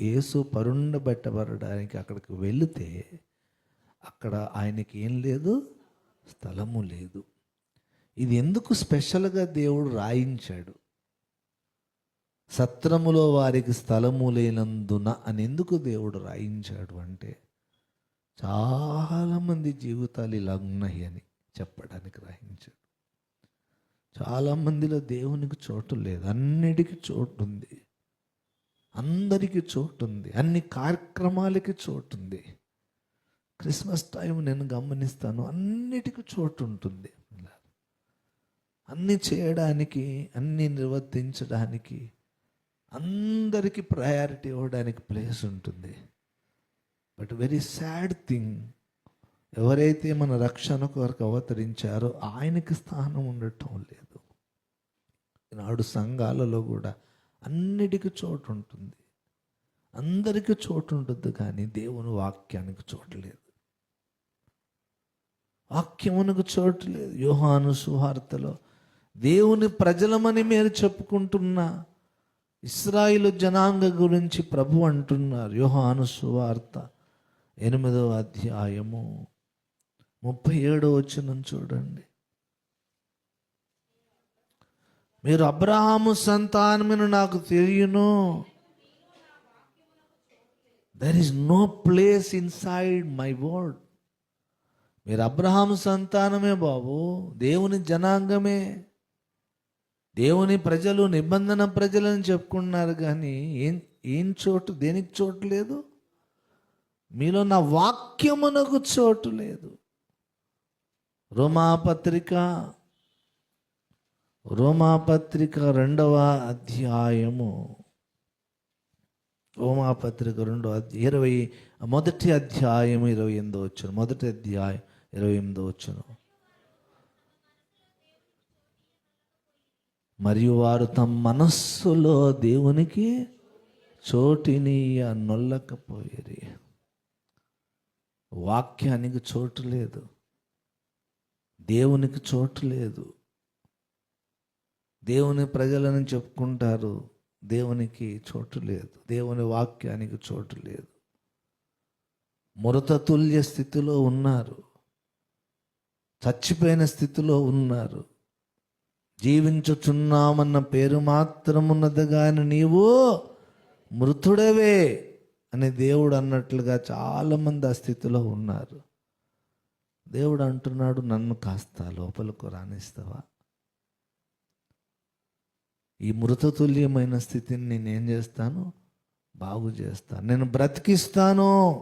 యేసు పరుండబెట్టబడడానికి అక్కడికి వెళితే అక్కడ ఆయనకి ఏం లేదు? స్థలము లేదు. ఇది ఎందుకు స్పెషల్గా దేవుడు రాయించాడు? సత్రములో వారికి స్థలము లేనందున అని ఎందుకు దేవుడు రాయించాడు అంటే చాలామంది జీవితాలు ఇలా ఉన్నాయి అని చెప్పడానికి రాయించాడు. చాలామందిలో దేవునికి చోటు లేదు. అన్నిటికీ చోటు ఉంది. అందరికీ చోటు ఉంది అన్ని కార్యక్రమాలకి చోటు ఉంది క్రిస్మస్ టైం నేను గమనిస్తాను అన్నిటికీ చోటు ఉంటుంది అన్ని చేయడానికి అన్ని నిర్వర్తించడానికి అందరికీ ప్రయారిటీ ఇవ్వడానికి ప్లేస్ ఉంటుంది. బట్ వెరీ సాడ్ థింగ్ ఎవరైతే మన రక్షణ కొరకు అవతరించారో ఆయనకి స్థానం ఉండటం లేదు. నాడు సంఘాలలో కూడా అన్నిటికీ చోటు ఉంటుంది అందరికీ చోటు ఉంటుంది కానీ దేవుని వాక్యానికి చోటు లేదు. వాక్యమునకు చోటు లేదు. యోహాను సువార్తలో దేవుని ప్రజలమని మీరు చెప్పుకుంటున్న ఇస్రాయిల్ జనాంగ గురించి ప్రభు అంటున్నారు. యోహాను సువార్త ఎనిమిదవ అధ్యాయము ముప్పై ఏడో వచ్చిన చూడండి. మీరు అబ్రహాము సంతానమును నాకు తెలియను. There is no place inside my word మీరు అబ్రహాము సంతానమే బాబు దేవుని జనాంగమే. దేవుని ప్రజలు నిబంధన ప్రజలని చెప్పుకున్నారు కానీ ఏం ఏం చోటు దేనికి చోటు లేదు? మీలో నా వాక్యమునకు చోటు లేదు. రోమాపత్రిక రోమాపత్రిక రెండవ అధ్యాయము. రోమాపత్రిక రెండవ ఇరవై మొదటి అధ్యాయము ఇరవై ఎనిమిదో వచ్చును మొదటి అధ్యాయం ఇరవై ఎనిమిదో వచ్చును మరియు వారు తమ మనస్సులో దేవునికి చోటిని నొల్లకపోయేది వాక్యానికి చోటు లేదు. దేవునికి చోటు లేదు. దేవుని ప్రజలను చెప్పుకుంటారు. దేవునికి చోటు లేదు. దేవుని వాక్యానికి చోటు లేదు. మృతతుల్య స్థితిలో ఉన్నారు. చచ్చిపోయిన స్థితిలో ఉన్నారు. జీవించుచున్నామన్న పేరు మాత్రమున్నది కానీ నీవు మృతుడవే అని దేవుడు అన్నట్లుగా చాలామంది ఆ స్థితిలో ఉన్నారు. దేవుడు అంటున్నాడు నన్ను కాస్త లోపలకు రాణిస్తావా ఈ మృతతుల్యమైన స్థితిని నేనేం చేస్తాను? బాగు చేస్తాను. నేను బ్రతికిస్తాను.